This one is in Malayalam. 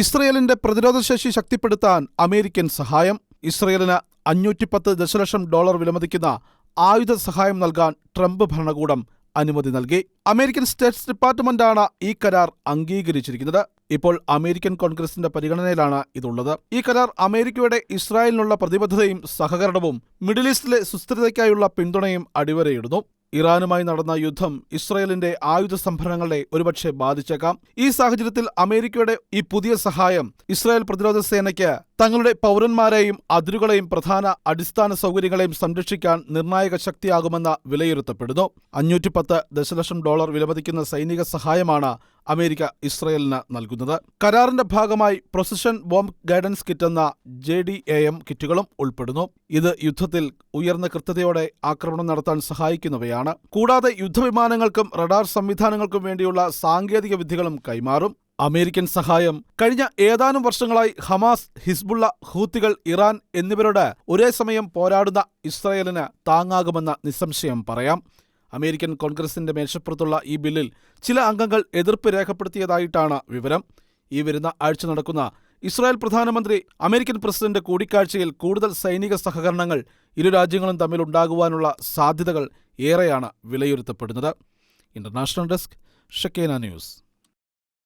ഇസ്രയേലിന്റെ പ്രതിരോധശേഷി ശക്തിപ്പെടുത്താൻ അമേരിക്കൻ സഹായം ഇസ്രയേലിന് അഞ്ഞൂറ്റിപ്പത്ത് ദശലക്ഷം ഡോളർ വിലമതിക്കുന്ന ആയുധ സഹായം നൽകാൻ ട്രംപ് ഭരണകൂടം അനുമതി നൽകി. അമേരിക്കൻ സ്റ്റേറ്റ്സ് ഡിപ്പാർട്ട്മെന്റാണ് ഈ കരാർ അംഗീകരിച്ചിരിക്കുന്നത്. ഇപ്പോൾ അമേരിക്കൻ കോൺഗ്രസിന്റെ പരിഗണനയിലാണ് ഇതുള്ളത്. ഈ കരാർ അമേരിക്കയുടെ ഇസ്രായേലിനുള്ള പ്രതിബദ്ധതയും സഹകരണവും മിഡിൽ ഈസ്റ്റിലെ സുസ്ഥിരതയ്ക്കായുള്ള പിന്തുണയും അടിവരയിടുന്നു. ഇറാനുമായി നടന്ന യുദ്ധം ഇസ്രയേലിന്റെ ആയുധ സംഭരണങ്ങളെ ഒരുപക്ഷെ ബാധിച്ചേക്കാം. ഈ സാഹചര്യത്തിൽ അമേരിക്കയുടെ ഈ പുതിയ സഹായം ഇസ്രായേൽ പ്രതിരോധ സേനയ്ക്ക് തങ്ങളുടെ പൗരന്മാരെയും അതിരുകളെയും പ്രധാന അടിസ്ഥാന സൗകര്യങ്ങളെയും സംരക്ഷിക്കാൻ നിർണായക ശക്തിയാകുമെന്ന് വിലയിരുത്തപ്പെടുന്നു. അഞ്ഞൂറ്റിപ്പത്ത് ദശലക്ഷം ഡോളർ വിലമതിക്കുന്ന സൈനിക സഹായമാണ് അമേരിക്ക ഇസ്രയേലിന് നൽകുന്നത്. കരാറിന്റെ ഭാഗമായി പ്രൊസിഷൻ ബോംബ് ഗൈഡൻസ് കിറ്റ് എന്ന ജെ ഡി എ എം കിറ്റുകളും ഉൾപ്പെടുന്നു. ഇത് യുദ്ധത്തിൽ ഉയർന്ന കൃത്യതയോടെ ആക്രമണം നടത്താൻ സഹായിക്കുന്നവയാണ്. കൂടാതെ യുദ്ധവിമാനങ്ങൾക്കും റഡാർ സംവിധാനങ്ങൾക്കും വേണ്ടിയുള്ള സാങ്കേതിക വിദ്യകളും കൈമാറും. അമേരിക്കൻ സഹായം. കഴിഞ്ഞ ഏതാനും വർഷങ്ങളായി ഹമാസ് ഹിസ്ബുള്ള ഹൂത്തികൾ ഇറാൻ എന്നിവരോട് ഒരേ സമയം പോരാടുന്ന ഇസ്രയേലിന് താങ്ങാകുമെന്ന നിസ്സംശയം പറയാം. അമേരിക്കൻ കോൺഗ്രസിന്റെ മേശപ്പുറത്തുള്ള ഈ ബില്ലിൽ ചില അംഗങ്ങൾ എതിർപ്പ് രേഖപ്പെടുത്തിയതായിട്ടാണ് വിവരം. ഈ വരുന്ന ആഴ്ച നടക്കുന്ന ഇസ്രായേൽ പ്രധാനമന്ത്രി അമേരിക്കൻ പ്രസിഡന്റ് കൂടിക്കാഴ്ചയിൽ കൂടുതൽ സൈനിക സഹകരണങ്ങൾ ഇരു രാജ്യങ്ങളും തമ്മിൽ ഉണ്ടാകുവാനുള്ള സാധ്യതകൾ ഏറെയാണ് വിലയിരുത്തപ്പെടുന്നത്. International desk Shakeena news.